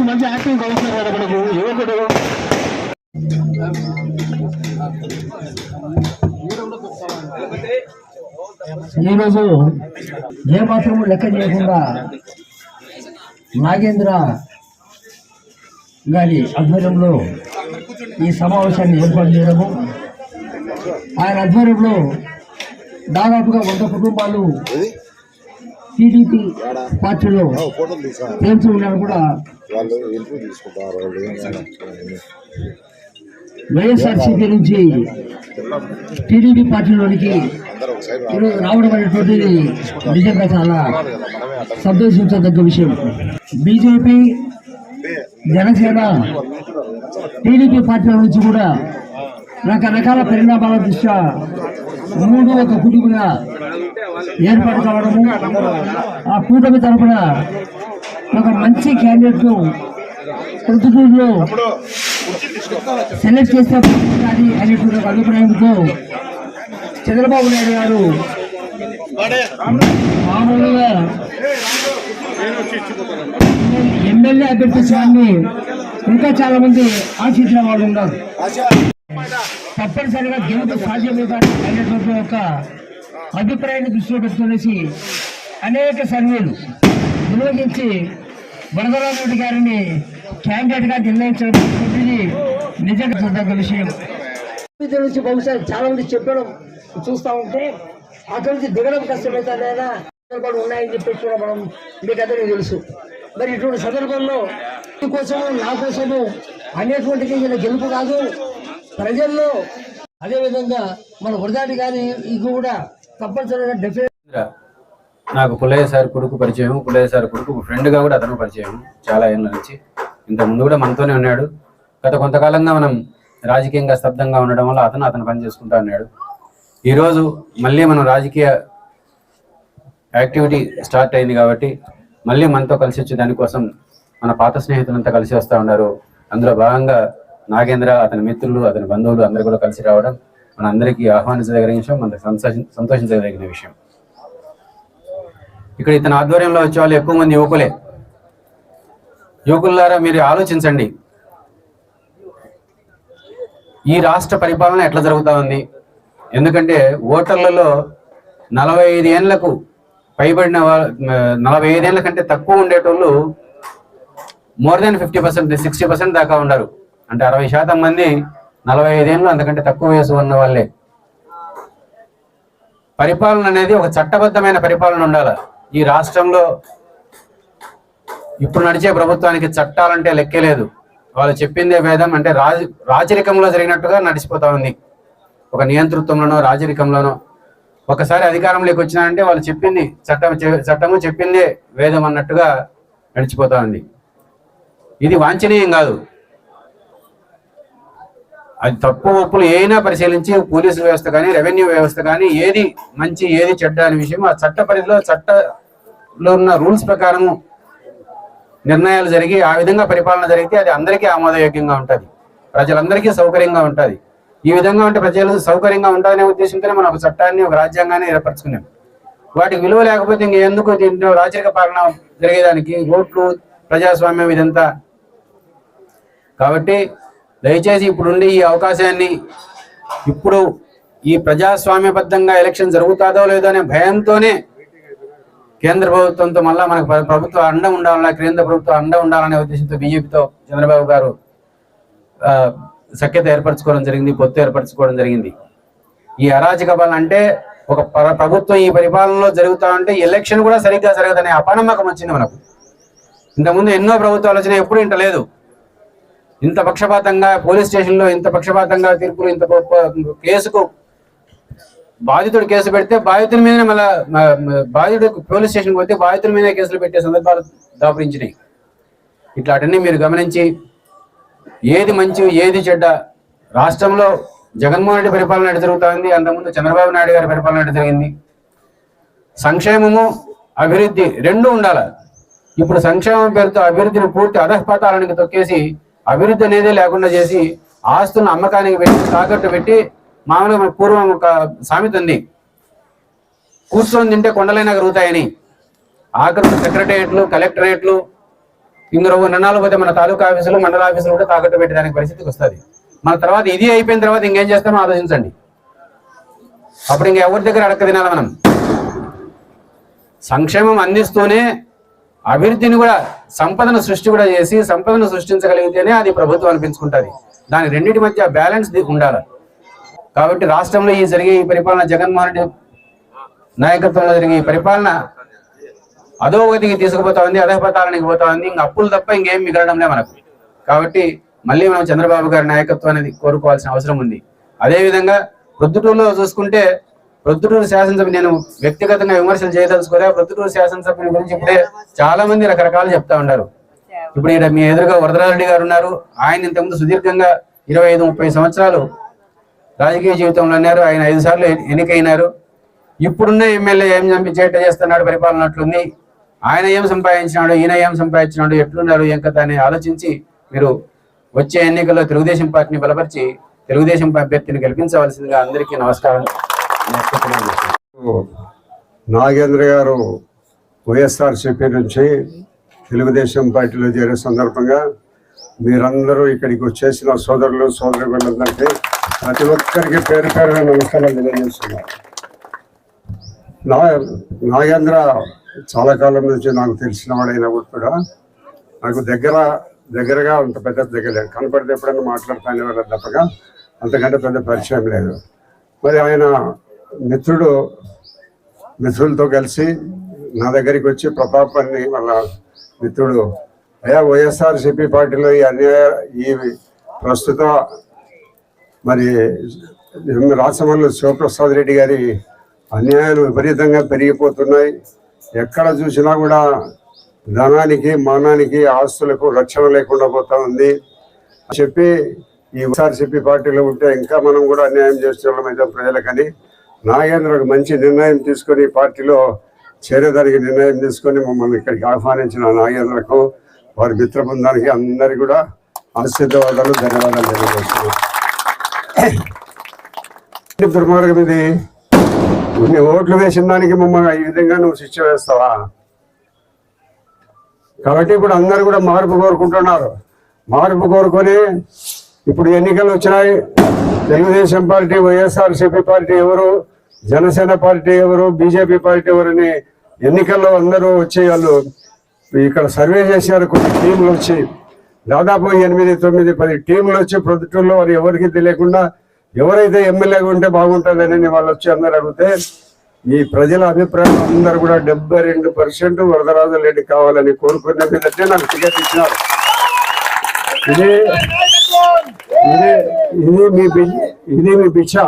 మంచి యాక్టింగ్ కలుస్తున్నారు కదా మనకు. యువకుడు. ఈరోజు ఏమాత్రము లెక్క చేయకుండా నాగేంద్ర గారి ఆధ్వర్యంలో ఈ సమావేశాన్ని ఏర్పాటు చేయడము. ఆయన ఆధ్వర్యంలో దాదాపుగా వంద కుటుంబాలు టీడీపీ పార్టీలో తేల్చి ఉన్నారు కూడా. వైఎస్ఆర్సీపీ నుంచి టీడీపీ పార్టీలోనికి ఈరోజు రావడం అనేటువంటిది నిజంగా చాలా సంతోషించదగ్గ విషయం. బీజేపీ జనసేన టీడీపీ పార్టీల నుంచి కూడా రకరకాల పరిణామాల దృష్ట్యా మూడు ఒక కుటుంబంగా ఏర్పాటు కావడము ఆ కూటమి తరపున ఒక మంచి క్యాండిడేట్ను ప్రొద్దుటూరులో సెలెక్ట్ చేస్తే బాగుంటుంది అనేటువంటి ఒక అభిప్రాయంతో చంద్రబాబు నాయుడు గారు మామూలుగా ఎమ్మెల్యే అభ్యర్థించడాన్ని ఇంకా చాలా మంది ఆశించిన వాళ్ళు ఉన్నారు. తప్పనిసరిగా గెలుపు సాధ్యమే అనేటువంటి ఒక అభిప్రాయాన్ని దృష్టిలో పెట్టుకునేసి అనేక సర్వేలు నిర్వహించి వరదరామరెడ్డి గారిని క్యాండిడేట్గా నిర్ణయించడం నిజంగా చూడదగ్గ విషయం. నుంచి బహుశా చాలా మంది చెప్పడం చూస్తా ఉంటే అక్కడి నుంచి దిగడం సందర్భాలు ఉన్నాయని చెప్పేసి కూడా మనం మీకు అందరికీ తెలుసు. మరి ఇటువంటి సందర్భంలో కోసము నా కోసము అనేటువంటిది ఈయన గెలుపు కాదు. ప్రజల్లో అదేవిధంగా మన వృధాటి కానీ ఇది కూడా తప్పనిసరిగా డెఫినెట్ నాకు పుల్లయ్య సార్ కొడుకు పరిచయం పుల్లయ్య సార్ కొడుకు ఫ్రెండ్గా కూడా అతను పరిచయం చాలా ఏళ్ళ నుంచి. ఇంతకుముందు ముందు కూడా మనతోనే ఉన్నాడు. గత కొంతకాలంగా మనం రాజకీయంగా స్తబ్దంగా ఉండడం వల్ల అతను అతను పని చేసుకుంటా ఉన్నాడు. ఈరోజు మళ్ళీ మనం రాజకీయ యాక్టివిటీ స్టార్ట్ అయింది కాబట్టి మళ్ళీ మనతో కలిసి వచ్చే దానికోసం మన పాత స్నేహితులంతా కలిసి వస్తూ ఉన్నారు. అందులో భాగంగా నాగేంద్ర అతని మిత్రులు అతని బంధువులు అందరూ కూడా కలిసి రావడం మన అందరికీ ఆహ్వానించదగిన విషయం మనకు సంతోష సంతోషించదగిన విషయం. ఇక్కడ ఇతని ఆధ్వర్యంలో వచ్చే వాళ్ళు ఎక్కువ మంది యువకులే. యువకులారా మీరు ఆలోచించండి. ఈ రాష్ట్ర పరిపాలన ఎట్లా జరుగుతూ ఉంది? ఎందుకంటే ఓటర్లలో నలభై ఐదు ఏళ్ళకు పైబడిన నలభై ఐదేళ్ళ కంటే తక్కువ ఉండేటోళ్ళు more than fifty percent sixty percent దాకా ఉన్నారు అంటే అరవై శాతం మంది నలభై ఐదేళ్ళు అంతకంటే తక్కువ వయసు ఉన్న వాళ్ళే. పరిపాలన అనేది ఒక చట్టబద్ధమైన పరిపాలన ఉండాలి. ఈ రాష్ట్రంలో ఇప్పుడు నడిచే ప్రభుత్వానికి చట్టాలంటే లెక్కే లేదు. వాళ్ళు చెప్పిందే భేదం అంటే రాజ రాజరికంలో జరిగినట్టుగా నడిచిపోతా ఉంది. ఒక నియంతృత్వంలోనో రాజరికంలోనో ఒకసారి అధికారంలోకి వచ్చినారంటే వాళ్ళు చెప్పింది చట్టం చె- చట్టము చెప్పిందే వేదం అన్నట్టుగా నడిచిపోతా ఉంది ఇది వాంఛనీయం కాదు. అది తప్పు ఒప్పులు ఏమైనా పరిశీలించి పోలీసు వ్యవస్థ కానీ రెవెన్యూ వ్యవస్థ కానీ ఏది మంచి ఏది చెడ్డ అనే విషయం ఆ చట్ట పరిధిలో చట్టలో ఉన్న రూల్స్ ప్రకారము నిర్ణయాలు జరిగి ఆ విధంగా పరిపాలన జరిగితే అది అందరికీ ఆమోదయోగ్యంగా ఉంటుంది. ప్రజలందరికీ సౌకర్యంగా ఉంటుంది. ఈ విధంగా ఉంటే ప్రజలు సౌకర్యంగా ఉండాలనే ఉద్దేశంతోనే మనం ఒక చట్టాన్ని ఒక రాజ్యాంగాన్ని ఏర్పరచుకున్నాం. వాటికి విలువ లేకపోతే ఇంకెందుకు దీంట్లో రాజరిక పాలన జరిగేదానికి? ఓట్లు ప్రజాస్వామ్యం ఇదంతా. కాబట్టి దయచేసి ఇప్పుడుండి ఈ అవకాశాన్ని ఇప్పుడు ఈ ప్రజాస్వామ్యబద్ధంగా ఎలక్షన్ జరుగుతాదో లేదో అనే భయంతోనే కేంద్ర ప్రభుత్వంతో మళ్ళా మనకు ప్రభుత్వ అండ ఉండాలన్నా కేంద్ర ప్రభుత్వం అండ ఉండాలనే ఉద్దేశంతో బీజేపీతో చంద్రబాబు గారు ఆ, సఖ్యత ఏర్పరచుకోవడం జరిగింది పొత్తు ఏర్పరచుకోవడం జరిగింది. ఈ అరాజక బలం అంటే ఒక ప్రభుత్వం ఈ పరిపాలనలో జరుగుతా ఉంటే ఎలక్షన్ కూడా సరిగ్గా జరగదనే అపనమ్మకం వచ్చింది మనకు. ఇంతకుముందు ఎన్నో ప్రభుత్వాలు వచ్చినాయి ఎప్పుడు ఇంట లేదు. ఇంత పక్షపాతంగా పోలీస్ స్టేషన్లో ఇంత పక్షపాతంగా తీర్పులు ఇంత కేసుకు బాధితుడు కేసు పెడితే బాధితుల మీదనే మళ్ళా బాధితుడు పోలీస్ స్టేషన్కి పోతే బాధితుల మీదే కేసులు పెట్టే సందర్భాలు దాపురించినాయి. ఇట్లాంటివన్నీ మీరు గమనించి ఏది మంచి ఏది చెడ్డ? రాష్ట్రంలో జగన్మోహన్ రెడ్డి పరిపాలన ఎటు జరుగుతుంది? అంతకుముందు చంద్రబాబు నాయుడు గారి పరిపాలన ఎటు జరిగింది? సంక్షేమము అభివృద్ధి రెండు ఉండాలి. ఇప్పుడు సంక్షేమం పేరుతో అభివృద్ధిని పూర్తి అధఃపాతాలనికి తొక్కేసి అభివృద్ధి అనేది లేకుండా చేసి ఆస్తులను అమ్మకానికి పెట్టి తాకట్టు పెట్టి మామూలుగా పూర్వం ఒక సామెత ఉంది. కూర్చొని తింటే కొండలైనా కరుగుతాయని. ఆఖరు సెక్రటరియట్లు కలెక్టరేట్లు ఇందులో నిన్నాలు పోతే మన తాలూకా ఆఫీసులు మండల ఆఫీసులు కూడా తాకట్టు పెట్టడానికి పరిస్థితికి వస్తుంది. మన తర్వాత ఇది అయిపోయిన తర్వాత ఇంకేం చేస్తామో ఆలోచించండి. అప్పుడు ఇంకా ఎవరి దగ్గర అడక్క తినాలి మనం? సంక్షేమం అందిస్తూనే అభివృద్ధిని కూడా సంపదను సృష్టి కూడా చేసి సంపదను సృష్టించగలిగితేనే అది ప్రభుత్వం అనిపించుకుంటుంది. దాని రెండింటి మధ్య బ్యాలెన్స్ ఉండాలి. కాబట్టి రాష్ట్రంలో ఈ జరిగే ఈ పరిపాలన జగన్మోహన్ రెడ్డి నాయకత్వంలో జరిగే ఈ పరిపాలన అధోగతికి తీసుకుపోతా ఉంది అధపతాలనికి పోతా ఉంది ఇంక అప్పులు తప్ప ఇంకేం మిగలడంలే మనకు. కాబట్టి మళ్ళీ మనం చంద్రబాబు గారి నాయకత్వం అనేది కోరుకోవాల్సిన అవసరం ఉంది. అదే విధంగా ప్రొద్దుటూరులో చూసుకుంటే ప్రొద్దుటూరు శాసనసభ నేను వ్యక్తిగతంగా విమర్శలు చేయదలుచుకోలే. ప్రొద్దుటూరు శాసనసభ్యుని గురించి ఇప్పుడే చాలా మంది రకరకాలు చెప్తా ఉన్నారు. ఇప్పుడు ఇక్కడ మీ ఎదురుగా వరదరారెడ్డి గారు ఉన్నారు. ఆయన ఇంతకుముందు సుదీర్ఘంగా ఇరవై ఐదు ముప్పై సంవత్సరాలు రాజకీయ జీవితంలో ఉన్నారు ఆయన ఐదు సార్లు ఎన్నికైనారు. ఇప్పుడున్న ఎమ్మెల్యే ఏం చంపి చేట చేస్తున్నాడు పరిపాలనట్లుంది ఆయన ఏం సంపాదించినాడు ఈయన ఏం సంపాదించినాడు ఎట్లున్నారు ఏం కదా అని ఆలోచించి మీరు వచ్చే ఎన్నికల్లో తెలుగుదేశం పార్టీని బలపరిచి తెలుగుదేశం అభ్యర్థిని గెలిపించవలసిందిగా అందరికీ నమస్కారం. నాగేంద్ర గారు వైఎస్ఆర్సీపీ నుంచి తెలుగుదేశం పార్టీలో చేరే సందర్భంగా మీరందరూ ఇక్కడికి వచ్చేసిన సోదరులు సోదరులందరికీ ప్రతి ఒక్కరికి పేరు పేరున నమస్కారం తెలియజేస్తున్నారు నా నాగేంద్ర చాలా కాలం నుంచి నాకు తెలిసిన వాడైనా కూడా నాకు దగ్గర దగ్గరగా అంత పెద్ద దగ్గర లేదు. కనపడితే ఎప్పుడైనా మాట్లాడతానే వాళ్ళ తప్పగా అంతకంటే పెద్ద పరిచయం లేదు. మరి ఆయన మిత్రుడు మిత్రులతో కలిసి నా దగ్గరికి వచ్చి ప్రతాప్ అని వాళ్ళ మిత్రుడు అయ్యా వైఎస్ఆర్సిపి పార్టీలో ఈ అన్యాయ ఈ ప్రస్తుత మరి రాసమల్లు శివప్రసాద్ రెడ్డి గారి అన్యాయాలు విపరీతంగా పెరిగిపోతున్నాయి. ఎక్కడ చూసినా కూడా ధనానికి మానానికి ఆస్తులకు రక్షణ లేకుండా పోతా ఉంది. చెప్పి ఈ వైఎస్ఆర్సీపీ పార్టీలో ఉంటే ఇంకా మనం కూడా అన్యాయం చేస్తున్నాం అయితే ప్రజలకని నాగేంద్ర ఒక మంచి నిర్ణయం తీసుకొని పార్టీలో చేరేదానికి నిర్ణయం తీసుకొని మమ్మల్ని ఇక్కడికి ఆహ్వానించిన నాగేంద్రకు వారి మిత్ర బృందానికి అందరికీ కూడా ఆశీర్వాదాలు ధన్యవాదాలు తెలియజేస్తున్నాం. దుర్మార్గం ఇది. ఇన్ని ఓట్లు వేసిన దానికి మమ్మల్ని ఈ విధంగా నువ్వు శిక్ష వేస్తావా? కాబట్టి ఇప్పుడు అందరు కూడా మార్పు కోరుకుంటున్నారు. మార్పు కోరుకొని ఇప్పుడు ఎన్నికలు వచ్చినాయి. తెలుగుదేశం పార్టీ వైఎస్ఆర్సీపీ పార్టీ ఎవరు జనసేన పార్టీ ఎవరు బీజేపీ పార్టీ ఎవరని ఎన్నికల్లో అందరూ వచ్చే వాళ్ళు ఇక్కడ సర్వే చేశారు. కొన్ని టీంలు వచ్చి దాదాపు ఎనిమిది తొమ్మిది పది టీంలు వచ్చి ప్రొద్దుటూరులో వారు ఎవరికి తెలియకుండా ఎవరైతే ఎమ్మెల్యేగా ఉంటే బాగుంటుందని వాళ్ళు వచ్చి అందరు అడిగితే ఈ ప్రజల అభిప్రాయం అందరూ కూడా డెబ్బై రెండు పర్సెంట్ వరదరాజు రెడ్డి కావాలని కోరుకునే మీదటే నాకు టికెట్ ఇచ్చినారు. ఇది ఇది ఇది మీ ఇది మీ బిచ్చ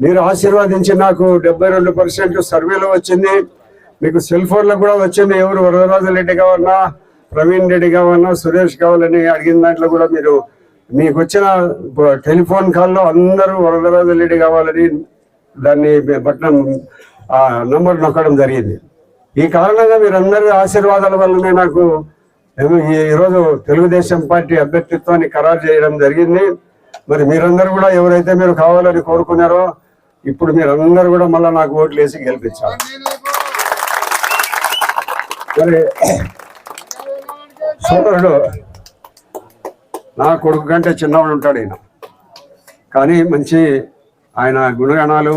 మీరు ఆశీర్వాదించి నాకు డెబ్బై రెండు పర్సెంట్ సర్వేలో వచ్చింది. మీకు సెల్ ఫోన్లో కూడా వచ్చింది. ఎవరు వరదరాజు రెడ్డి కావాలన్నా ప్రవీణ్ రెడ్డి కావాలన్నా సురేష్ కావాలని అడిగిన దాంట్లో కూడా మీరు మీకు వచ్చిన టెలిఫోన్ కాల్లో అందరూ వరదరాజు రెడ్డి కావాలని దాన్ని పట్నం ఆ నంబర్ నొక్కడం జరిగింది. ఈ కారణంగా మీరందరి ఆశీర్వాదాల వల్లనే నాకు ఈరోజు తెలుగుదేశం పార్టీ అభ్యర్థిత్వాన్ని ఖరారు చేయడం జరిగింది. మరి మీరందరూ కూడా ఎవరైతే మీరు కావాలని కోరుకున్నారో ఇప్పుడు మీరందరూ కూడా మళ్ళీ నాకు ఓట్లు వేసి గెలిపించాలి. మరి సోదరుడు నా కొడుకు కంటే చిన్నవాడు ఉంటాడు ఈయన. కానీ మంచి ఆయన గుణగణాలు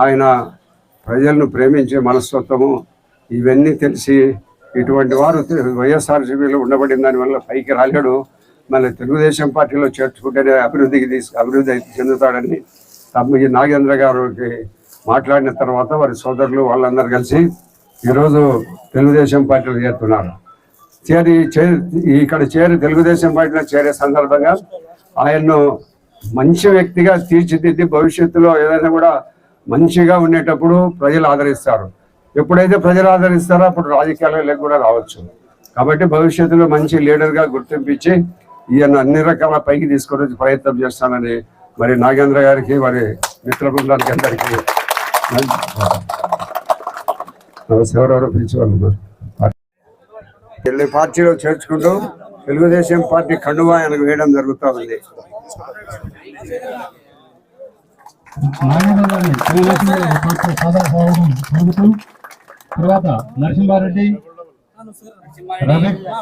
ఆయన ప్రజలను ప్రేమించే మనస్తత్వము ఇవన్నీ తెలిసి ఇటువంటి వారు వైఎస్ఆర్ వైఎస్ఆర్సీపీలో ఉండబడిన దానివల్ల పైకి రాలేడు. మళ్ళీ తెలుగుదేశం పార్టీలో చేర్చుకుంటేనే అభివృద్ధికి తీసు అభివృద్ధి చెందుతాడని తమ్మి నాగేంద్ర గారికి మాట్లాడిన తర్వాత వారి సోదరులు వాళ్ళందరూ కలిసి ఈరోజు తెలుగుదేశం పార్టీలో చేరుతున్నారు. చేరి చే- ఇక్కడ చేరి తెలుగుదేశం పార్టీలో చేరే సందర్భంగా ఆయన్ను మంచి వ్యక్తిగా తీర్చిదిద్ది భవిష్యత్తులో ఏదైనా కూడా మంచిగా ఉండేటప్పుడు ప్రజలు ఆదరిస్తారు. ఎప్పుడైతే ప్రజలు ఆదరిస్తారో అప్పుడు రాజకీయాలకు కూడా రావచ్చు. కాబట్టి భవిష్యత్తులో మంచి లీడర్గా గుర్తింపించి ఈయన అన్ని రకాల పైకి తీసుకొని ప్రయత్నం చేస్తానని మరి నాగేంద్ర గారికి మరి మిత్ర బృందానికి అందరికీ నమస్తే ఎవరెవరో పిలిచేవాళ్ళు వెళ్ళి పార్టీలో చేర్చుకుంటూ తెలుగుదేశం పార్టీ కండువా ఆయనకు వేయడం జరుగుతూ ఉంది.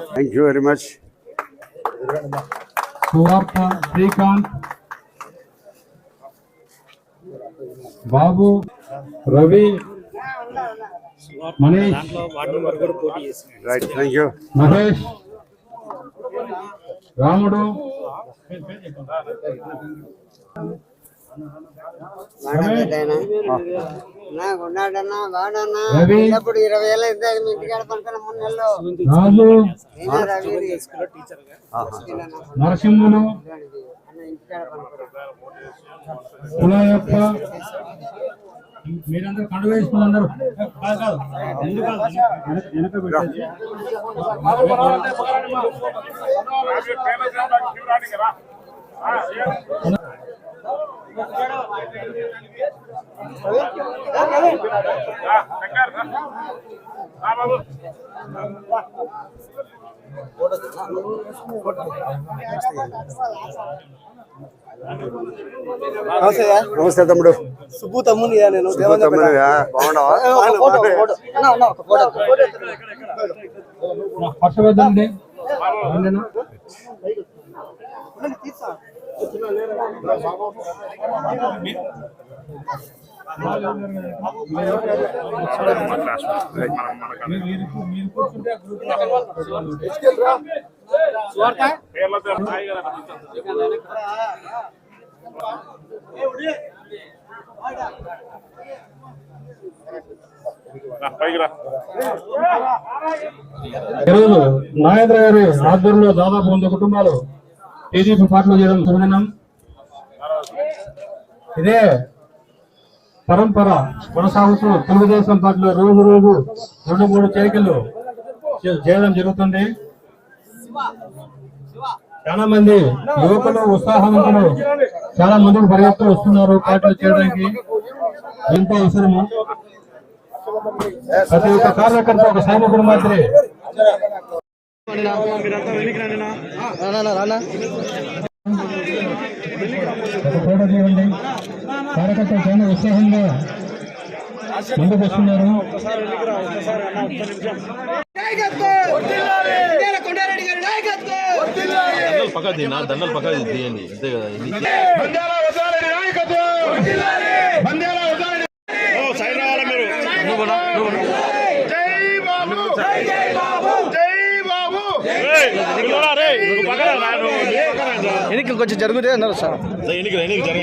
Thank you very much Srikanth Babu Ravi Manish Mahesh Ramudu. నాకున్నాడన్నా వాడన్నా. Ravi. ఇప్పుడు ఇరవై ఏళ్ళ ఇద్దరు మీ ఇంటికాడ పనుకున్న మూడు నెలలు. రాజు. నేనే రవి. నరసింహులు అన్న ఇంటికాడ పనుకున్నా కులాయప్ప మీరందరూ కండు వేసుకున్నారు వెనక పెట్టేసి. నమస్తే తమ్ముడు. సుబ్బు తమ్ముని నేను? శుభ తమ్ముడివా? బాగున్నావా? ఈరోజు నాగేంద్ర గారి ఆధ్వర్యంలో దాదాపు వంద కుటుంబాలు టీడీపీ పార్టీలో చేయడం శుభదినం. ఇదే పరంపర కొనసాగుతూ తెలుగుదేశం పార్టీలో రోజు రోజు రెండు మూడు చేరికలు చేయడం జరుగుతుంది. చాలా మంది యువకులు ఉత్సాహవంతులు చాలా మందికి పరిగెత్తు వస్తున్నారు పార్టీలు చేయడానికి. ఎంతో అవసరము. ప్రతి ఒక్క కార్యకర్త ఒక సైనికుడు మాత్రమే. ఒక ఫోటో తీయండి. కార్యకర్తలు చాలా ఉత్సాహంగా ముందుకు వస్తున్నారు. పక్క దీనా దండలు పక్క తీయండి అంతే కదా ఇది కొంచెం జరుగుతే అన్నారు సార్ ఎన్నికలు ఎన్నికలు